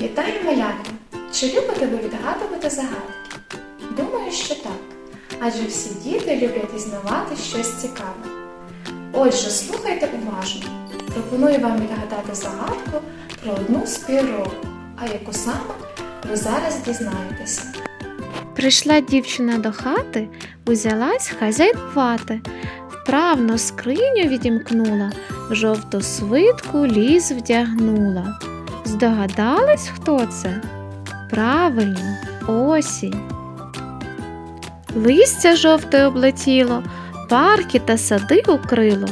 Вітаю малята! Чи любите ви відгадувати загадки? Думаю, що так. Адже всі діти люблять дізнавати щось цікаве. Отже, слухайте уважно. Пропоную вам відгадати загадку про одну з а яку саме ви зараз дізнаєтеся. Прийшла дівчина до хати, узялась хазяйнувати, вправно скриню відімкнула, жовту свитку ліс вдягнула. Здогадались, хто це? Правильно, осінь. Листя жовте облетіло, парки та сади укрило.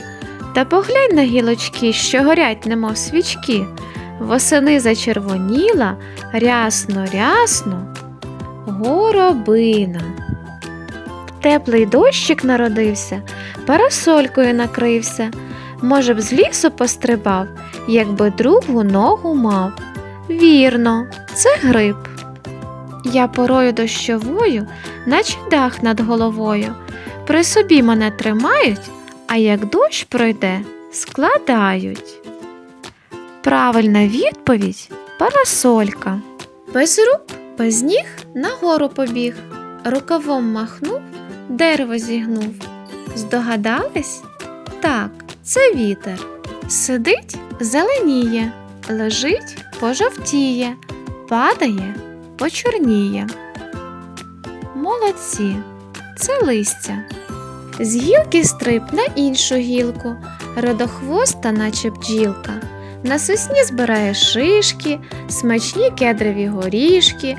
Та поглянь на гілочки, що горять, немов свічки. Восени зачервоніла, рясно, рясно, горобина. Теплий дощик народився, парасолькою накрився. Може б, з лісу пострибав, якби другу ногу мав. Вірно, це гриб. Я порою дощовою, наче дах над головою. При собі мене тримають, а як дощ пройде, складають. Правильна відповідь парасолька. Без рук, без ніг нагору побіг, рукавом махнув, дерево зігнув. Здогадались? Так, це вітер. Сидить, зеленіє, лежить, пожовтіє, падає, почорніє. Молодці, це листя. З гілки стрип на іншу гілку, родохвоста, наче бджілка. На сосні збирає шишки, смачні кедрові горішки,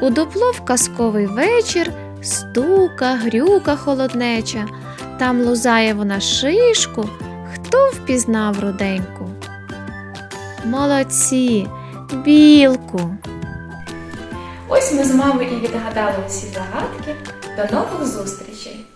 у дупло в казковий вечір стука, грюка холоднеча, там лузає вона шишку, хто впізнав руденьку. Молодці, білку. Ось ми з вами і відгадали усі загадки. До нових зустрічей!